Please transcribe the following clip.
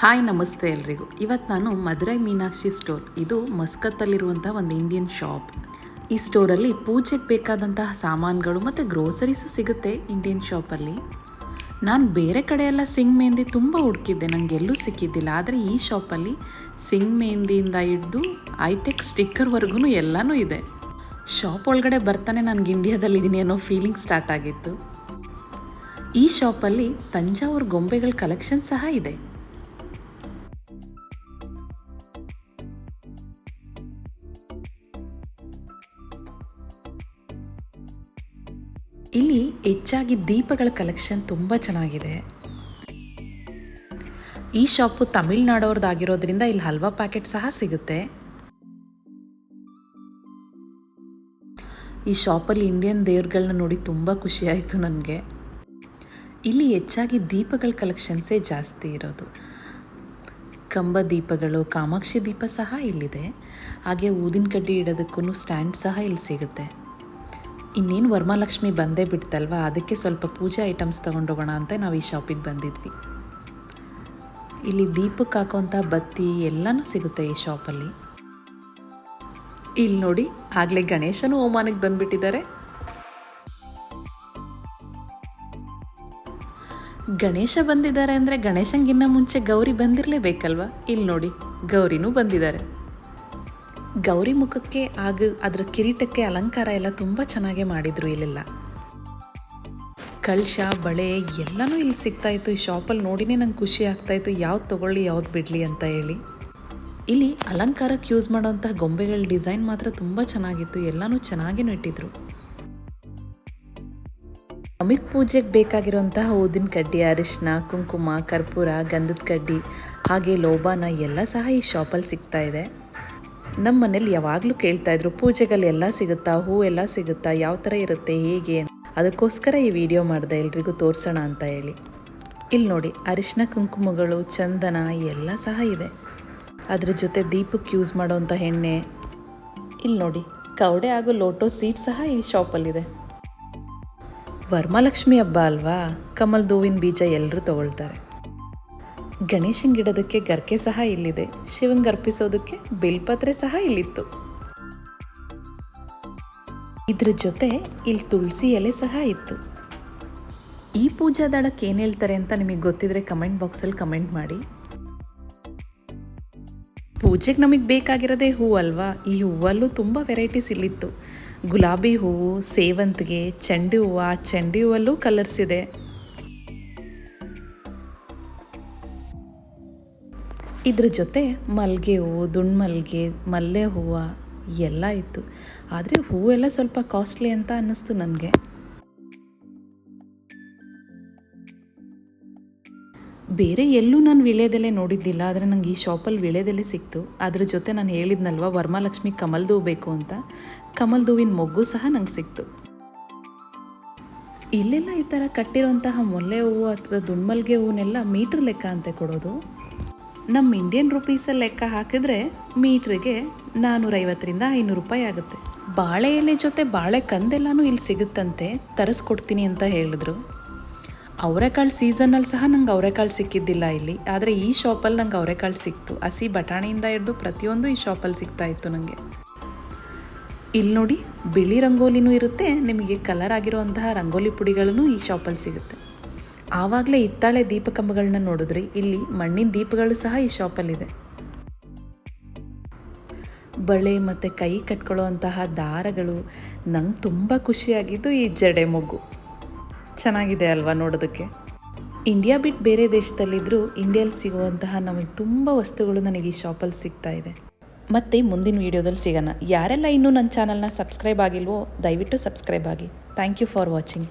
Hi, ನಮಸ್ತೆ ಎಲ್ರಿಗೂ. ಇವತ್ತು ನಾನು ಮದುರೈ ಮೀನಾಕ್ಷಿ ಸ್ಟೋರ್ ಇದು ಮಸ್ಕತ್ತಲ್ಲಿರುವಂಥ ಒಂದು ಇಂಡಿಯನ್ ಶಾಪ್ ಈ ಸ್ಟೋರಲ್ಲಿ ಪೂಜೆಗೆ ಬೇಕಾದಂತಹ ಸಾಮಾನುಗಳು ಮತ್ತು ಗ್ರೋಸರೀಸು ಸಿಗುತ್ತೆ ಇಂಡಿಯನ್ ಶಾಪಲ್ಲಿ ನಾನು ಬೇರೆ ಕಡೆ ಎಲ್ಲ ಸಿಂಗ್ ಮೆಹಂದಿ ತುಂಬ ಹುಡುಕಿದ್ದೆ ನನಗೆ ಎಲ್ಲೂ ಸಿಕ್ಕಿದ್ದಿಲ್ಲ. ಆದರೆ ಈ ಶಾಪಲ್ಲಿ ಸಿಂಗ್ ಮೆಹಂದಿಯಿಂದ ಹಿಡ್ದು ಐಟೆಕ್ ಸ್ಟಿಕ್ಕರ್ವರೆಗೂ ಎಲ್ಲನೂ ಇದೆ. ಶಾಪ್ ಒಳಗಡೆ ಬರ್ತಾನೆ ನನಗೆ ಇಂಡಿಯಾದಲ್ಲಿದ್ದೀನಿ ಅನ್ನೋ ಫೀಲಿಂಗ್ ಸ್ಟಾರ್ಟ್ ಆಗಿತ್ತು. ಈ ಶಾಪಲ್ಲಿ ತಂಜಾವೂರು ಗೊಂಬೆಗಳ ಕಲೆಕ್ಷನ್ ಸಹ ಇದೆ. ಇಲ್ಲಿ ಹೆಚ್ಚಾಗಿ ದೀಪಗಳ ಕಲೆಕ್ಷನ್ ತುಂಬ ಚೆನ್ನಾಗಿದೆ. ಈ ಶಾಪು ತಮಿಳ್ನಾಡೋರ್ದಾಗಿರೋದ್ರಿಂದ ಇಲ್ಲಿ ಹಲ್ವಾ ಪ್ಯಾಕೆಟ್ ಸಹ ಸಿಗುತ್ತೆ. ಈ ಶಾಪಲ್ಲಿ ಇಂಡಿಯನ್ ದೇವ್ರುಗಳನ್ನ ನೋಡಿ ತುಂಬ ಖುಷಿಯಾಯಿತು ನನಗೆ. ಇಲ್ಲಿ ಹೆಚ್ಚಾಗಿ ದೀಪಗಳ ಕಲೆಕ್ಷನ್ಸೇ ಜಾಸ್ತಿ ಇರೋದು. ಕಂಬ ದೀಪಗಳು, ಕಾಮಾಕ್ಷಿ ದೀಪ ಸಹ ಇಲ್ಲಿದೆ. ಹಾಗೆ ಊದಿನ ಕಡ್ಡಿ ಇಡೋದಕ್ಕೂ ಸ್ಟ್ಯಾಂಡ್ ಸಹ ಇಲ್ಲಿ ಸಿಗುತ್ತೆ. ಇನ್ನೇನು ವರ್ಮಾಲಕ್ಷ್ಮಿ ಬಂದೇ ಬಿಡ್ತಲ್ವ? ಅದಕ್ಕೆ ಸ್ವಲ್ಪ ಪೂಜಾ ಐಟಮ್ಸ್ ತೊಗೊಂಡೋಗೋಣ ಅಂತ ನಾವು ಈ ಶಾಪಿಗೆ ಬಂದಿದ್ವಿ. ಇಲ್ಲಿ ದೀಪಕ್ಕೆ ಹಾಕೋಂಥ ಬತ್ತಿ ಎಲ್ಲನೂ ಸಿಗುತ್ತೆ ಈ ಶಾಪಲ್ಲಿ. ಇಲ್ಲಿ ನೋಡಿ, ಆಗಲೇ ಗಣೇಶನೂ ಓಮಾನಿಗೆ ಬಂದ್ಬಿಟ್ಟಿದ್ದಾರೆ. ಗಣೇಶ ಬಂದಿದ್ದಾರೆ ಅಂದರೆ ಗಣೇಶಂಗಿನ್ನ ಮುಂಚೆ ಗೌರಿ ಬಂದಿರಲೇಬೇಕಲ್ವಾ? ಇಲ್ಲಿ ನೋಡಿ, ಗೌರಿನೂ ಬಂದಿದ್ದಾರೆ. ಗೌರಿ ಮುಖಕ್ಕೆ ಆಗ ಅದರ ಕಿರೀಟಕ್ಕೆ ಅಲಂಕಾರ ಎಲ್ಲ ತುಂಬ ಚೆನ್ನಾಗಿ ಮಾಡಿದ್ರು ಇಲ್ಲೆಲ್ಲ. ಕಳಶ, ಬಳೆ ಎಲ್ಲನೂ ಇಲ್ಲಿ ಸಿಗ್ತಾ ಇತ್ತು. ಈ ಶಾಪಲ್ಲಿ ನೋಡಿನೇ ನಂಗೆ ಖುಷಿ ಆಗ್ತಾ ಇತ್ತು. ಯಾವ್ದು ತಗೊಳ್ಳಿ, ಯಾವ್ದು ಬಿಡಲಿ ಅಂತ ಹೇಳಿ. ಇಲ್ಲಿ ಅಲಂಕಾರಕ್ಕೆ ಯೂಸ್ ಮಾಡೋಂಥ ಗೊಂಬೆಗಳ ಡಿಸೈನ್ ಮಾತ್ರ ತುಂಬ ಚೆನ್ನಾಗಿತ್ತು. ಎಲ್ಲನೂ ಚೆನ್ನಾಗೇ ನೆಟ್ಟಿದ್ರು. ನಮಗೆ ಪೂಜೆಗೆ ಬೇಕಾಗಿರುವಂತಹ ಊದಿನ ಕಡ್ಡಿ ಅರಿಶಿನ ಕುಂಕುಮ, ಕರ್ಪೂರ, ಗಂಧದ ಕಡ್ಡಿ, ಹಾಗೆ ಲೋಬಾನ ಎಲ್ಲ ಸಹ ಈ ಶಾಪಲ್ಲಿ ಸಿಗ್ತಾ ಇದೆ. ನಮ್ಮ ಮನೇಲಿ ಯಾವಾಗಲೂ ಪೂಜೆಗಳು ಎಲ್ಲ ಸಿಗುತ್ತಾ ಹೂ ಎಲ್ಲ ಸಿಗುತ್ತಾ, ಯಾವ ಥರ ಇರುತ್ತೆ, ಹೇಗೆ ಅದಕ್ಕೋಸ್ಕರ ಈ ವಿಡಿಯೋ ಮಾಡಿದೆ, ಎಲ್ರಿಗೂ ತೋರಿಸೋಣ ಅಂತ ಹೇಳಿ. ಇಲ್ಲಿ ನೋಡಿ, ಅರಿಶಿನ, ಕುಂಕುಮಗಳು, ಚಂದನ, ಎಲ್ಲ ಸಹ ಇದೆ. ಅದ್ರ ಜೊತೆ ದೀಪಕ್ಕೆ ಯೂಸ್ ಮಾಡೋವಂಥ ಎಣ್ಣೆ. ಇಲ್ಲಿ ನೋಡಿ, ಕವಡೆ ಹಾಗೂ ಲೋಟೋ ಸೀಟ್ ಸಹ ಈ ಶಾಪಲ್ಲಿದೆ ವರ್ಮಾಲಕ್ಷ್ಮಿ ಹಬ್ಬ ಅಲ್ವಾ? ಕಮಲ್ ದೂವಿನ ಬೀಜ ಎಲ್ಲರೂ ತಗೊಳ್ತಾರೆ. ಗಣೇಶನ್ ಗಿಡದಕ್ಕೆ ಗರ್ಕೆ ಸಹ ಇಲ್ಲಿದೆ. ಶಿವಂಗ್ ಅರ್ಪಿಸೋದಕ್ಕೆ ಬಿಲ್ಪತ್ರೆ ಸಹ ಇಲ್ಲಿತ್ತು. ಇದ್ರ ಜೊತೆ ಇಲ್ಲಿ ತುಳಸಿ ಎಲೆ ಸಹ ಇತ್ತು. ಈ ಪೂಜಾ ದಳಕ್ಕೆ ಏನು ಹೇಳ್ತಾರೆ ಅಂತ ನಿಮಗೆ ಗೊತ್ತಿದ್ರೆ ಕಮೆಂಟ್ ಬಾಕ್ಸಲ್ಲಿ ಕಮೆಂಟ್ ಮಾಡಿ. ಪೂಜೆಗೆ ನಮಗೆ ಬೇಕಾಗಿರೋದೇ ಹೂ ಅಲ್ವಾ? ಈ ಹೂವಲ್ಲೂ ತುಂಬ ವೆರೈಟೀಸ್ ಇಲ್ಲಿತ್ತು. ಗುಲಾಬಿ ಹೂವು, ಸೇವಂತಿಗೆ, ಚೆಂಡಿ ಹೂವು ಚೆಂಡಿ ಹೂವಲ್ಲೂ ಕಲರ್ಸ್ ಇದೆ ಇದ್ರ ಜೊತೆ ಮಲ್ಲಿಗೆ ಹೂವು ದುಂಡ್ಮಲ್ಗೆ ಮಲ್ಲೆ ಹೂವು ಎಲ್ಲ ಇತ್ತು. ಆದರೆ ಹೂವೆಲ್ಲ ಸ್ವಲ್ಪ ಕಾಸ್ಟ್ಲಿ ಅಂತ ಅನ್ನಿಸ್ತು ನನಗೆ. ಬೇರೆ ಎಲ್ಲೂ ನಾನು ವಿಳೆದೆಲೆ ನೋಡಿದ್ದಿಲ್ಲ, ಆದರೆ ನಂಗೆ ಈ ಶಾಪಲ್ಲಿ ವಿಳೆದೆಲೆ ಸಿಕ್ತು. ಅದ್ರ ಜೊತೆ ನಾನು ಹೇಳಿದ್ನಲ್ವ, ವರ್ಮಾಲಕ್ಷ್ಮಿ ಕಮಲ್ದೂ ಬೇಕು ಅಂತ. ಕಮಲ್ದೂವಿನ ಮೊಗ್ಗು ಸಹ ನಂಗೆ ಸಿಕ್ತು. ಇಲ್ಲೆಲ್ಲ ಈ ಥರ ಕಟ್ಟಿರೋಂತಹ ಮೊಲ್ಲೆ ಹೂವು ಅಥವಾ ದುಂಡ್ಮಲ್ಗೆ ಹೂವನ್ನೆಲ್ಲ ಮೀಟ್ರ್ ಲೆಕ್ಕ ಅಂತೆ ಕೊಡೋದು. ನಮ್ಮ ಇಂಡಿಯನ್ ರುಪೀಸಲ್ಲಿ ಲೆಕ್ಕ ಹಾಕಿದ್ರೆ ಮೀಟ್ರಿಗೆ ನಾನ್ನೂರೈವತ್ತರಿಂದ ಐನೂರು ರೂಪಾಯಿ ಆಗುತ್ತೆ. ಬಾಳೆ ಎಲೆ ಜೊತೆ ಬಾಳೆ ಕಂದೆಲ್ಲನೂ ಇಲ್ಲಿ ಸಿಗುತ್ತಂತೆ, ತರಿಸ್ಕೊಡ್ತೀನಿ ಅಂತ ಹೇಳಿದ್ರು. ಅವರೆಕಾಳು ಸೀಸನಲ್ಲಿ ಸಹ ನಂಗೆ ಅವರೆಕಾಳು ಸಿಕ್ಕಿದ್ದಿಲ್ಲ ಇಲ್ಲಿ, ಆದರೆ ಈ ಶಾಪಲ್ಲಿ ನಂಗೆ ಅವರೆಕಾಳು ಸಿಕ್ತು. ಹಸಿ ಬಟಾಣಿಯಿಂದ ಹಿಡಿದು ಪ್ರತಿಯೊಂದು ಈ ಶಾಪಲ್ಲಿ ಸಿಗ್ತಾ ಇತ್ತು ನನಗೆ ಇಲ್ಲಿ ನೋಡಿ ಬಿಳಿ ರಂಗೋಲಿನೂ ಇರುತ್ತೆ, ನಿಮಗೆ ಕಲರ್ ಆಗಿರುವಂತಹ ರಂಗೋಲಿ ಪುಡಿಗಳನ್ನು ಈ ಶಾಪಲ್ಲಿ ಸಿಗುತ್ತೆ. ಆವಾಗಲೇ ಇತ್ತಾಳೆ ದೀಪ ಕಂಬಗಳನ್ನ ನೋಡಿದ್ರಿ ಇಲ್ಲಿ ಮಣ್ಣಿನ ದೀಪಗಳು ಸಹ ಈ ಶಾಪಲ್ಲಿದೆ. ಬಳೆ ಮತ್ತು ಕೈ ಕಟ್ಕೊಳ್ಳುವಂತಹ ದಾರಗಳು ನಂಗೆ ತುಂಬ ಖುಷಿಯಾಗಿದ್ದು ಈ ಜಡೆ ಮೊಗ್ಗು ಚೆನ್ನಾಗಿದೆ ಅಲ್ವಾ ನೋಡೋದಕ್ಕೆ? ಇಂಡಿಯಾ ಬಿಟ್ಟು ಬೇರೆ ದೇಶದಲ್ಲಿದ್ದರೂ ಇಂಡಿಯಲ್ಲಿ ಸಿಗುವಂತಹ ನಮಗೆ ತುಂಬ ವಸ್ತುಗಳು ನನಗೆ ಈ ಶಾಪಲ್ಲಿ ಸಿಗ್ತಾ ಇದೆ. ಮತ್ತು ಮುಂದಿನ ವೀಡಿಯೋದಲ್ಲಿ ಸಿಗೋಣ. ಯಾರೆಲ್ಲ ಇನ್ನೂ ನನ್ನ ಚಾನಲ್ನ ಸಬ್ಸ್ಕ್ರೈಬ್ ಆಗಿಲ್ವೋ, ದಯವಿಟ್ಟು ಸಬ್ಸ್ಕ್ರೈಬ್ ಆಗಿ. Thank you for watching.